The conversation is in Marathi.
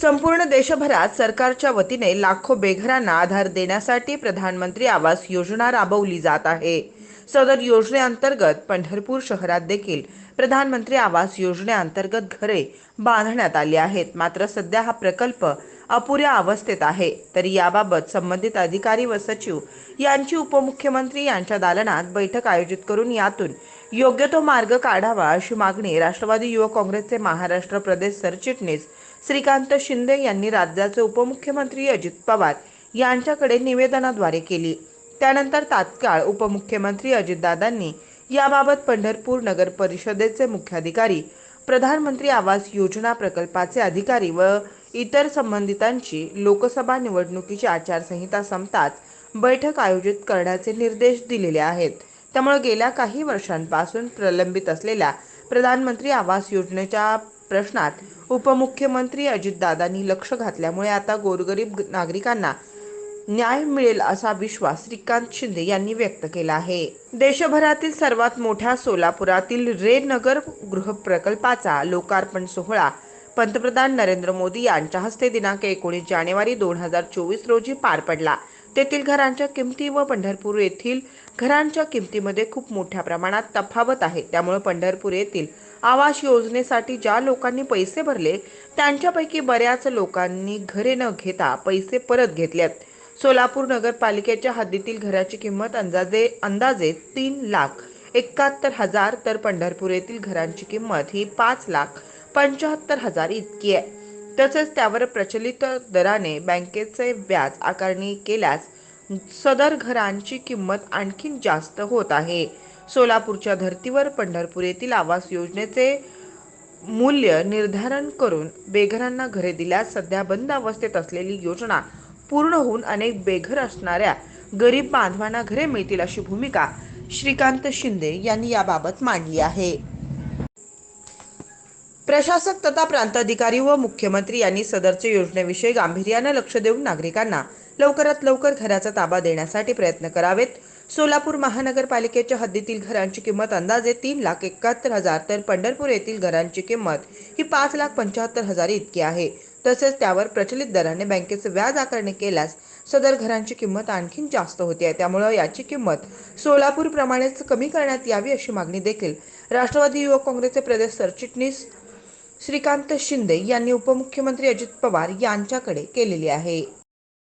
संपूर्ण देशभरात सरकारच्या वतीने लाखो बेघरांना आधार देण्यासाठी प्रधानमंत्री आवास योजना राबवली जात आहे. सदर योजनेअंतर्गत पंढरपूर शहरात देखील प्रधानमंत्री आवास योजनेअंतर्गत घरे बांधण्यात आली आहेत. मात्र सध्या हा प्रकल्प अपुऱ्या अवस्थेत आहे. तरी याबाबत संबंधित अधिकारी व सचिव यांची उपमुख्यमंत्री यांच्या दालनात बैठक आयोजित करून यातून योग्य तो मार्ग काढावा अशी मागणी राष्ट्रवादी युवक काँग्रेसचे महाराष्ट्र प्रदेश सरचिटणीस श्रीकांत शिंदे यांनी राज्याचे उपमुख्यमंत्री अजित पवार यांच्याकडे निवेदनाद्वारे केली. त्यानंतर तात्काळ उपमुख्यमंत्री अजितदादांनी याबाबत पंढरपूर नगर परिषदेचे मुख्याधिकारी प्रधानमंत्री आवास योजना प्रकल्पाचे अधिकारी व इतर संबंधितांची लोकसभा निवडणुकीची आचारसंहिता संपताच बैठक आयोजित करण्याचे निर्देश दिलेले आहेत. त्यामुळे गेल्या काही वर्षांपासून प्रलंबित असलेल्या प्रधानमंत्री आवास योजनेच्या प्रश्नात उपमुख्यमंत्री अजितदादांनी लक्ष घातल्यामुळे आता गोरगरीब नागरिकांना न्याय मिळेल असा विश्वास श्रीकांत शिंदे यांनी व्यक्त केला आहे. देशभरातील सर्वात मोठ्या सोलापुरातील रे नगर गृहप्रकल्पाचा लोकार्पण सोहळा पंतप्रधान नरेंद्र मोदी यांच्या हस्ते दिनांक एकोणीस जानेवारी दोन हजार चोवीस रोजी पार पडला. तेथील घरांच्या किमती व पंढरपूर येथील घरांच्या किमतीमध्ये खूप मोठ्या प्रमाणात तफावत आहे. त्यामुळे पंढरपूर येथील आवास योजनेसाठी ज्या लोकांनी पैसे भरले त्यांच्यापैकी बऱ्याच लोकांनी घरे न घेता पैसे परत घेतलेत. सोलापूर नगरपालिकेच्या हद्दीतील घराची किंमत अंदाजे अंदाजे तीन लाख एकाहत्तर हजार तर पंढरपूर येथील घरांची किंमत ही पाच लाख पंच्याहत्तर हजार इतकी आहे. तसेच त्यावर प्रचलित दराने बँकेचे व्याज आकारणी केल्यास सदर घरांची किंमत आणखीन जास्त होत आहे. सोलापूरच्या धर्तीवर पंढरपूर येथील आवास योजनेचे मूल्य निर्धारण करून बेघरांना घरे दिल्यास सध्या बंद अवस्थेत असलेली योजना पूर्ण होऊन अनेक बेघर असणाऱ्या गरीब बांधवांना घरे मिळतील अशी भूमिका श्रीकांत शिंदे यांनी याबाबत मांडली आहे. प्रशासक तथा प्रांताधिकारी व मुख्यमंत्री यांनी सदरच्या योजनेविषयी गांभीर्याने लक्ष देऊन नागरिकांना लवकरात लवकर घराचा ताबा देण्यासाठी प्रयत्न करावेत. सोलापूर महानगरपालिकेच्या हद्दीतील घरांची किंमत अंदाजे तीन लाख एकाहत्तर हजार तर पंढरपूर येथील घरांची किंमत ही पाच लाख पंच्याहत्तर हजार इतकी आहे. तसेच त्यावर प्रचलित दराने बँकेचे व्याज आकारणी केल्यास सदर घरांची किंमत आणखीन जास्त होती. आहे त्यामुळे याची किंमत सोलापूर प्रमाणेच कमी करण्यात यावी अशी मागणी देखील राष्ट्रवादी युवक काँग्रेसचे प्रदेश सरचिटणीस श्रीकांत शिंदे यांनी उपमुख्यमंत्री अजित पवार यांच्याकडे केलेली आहे.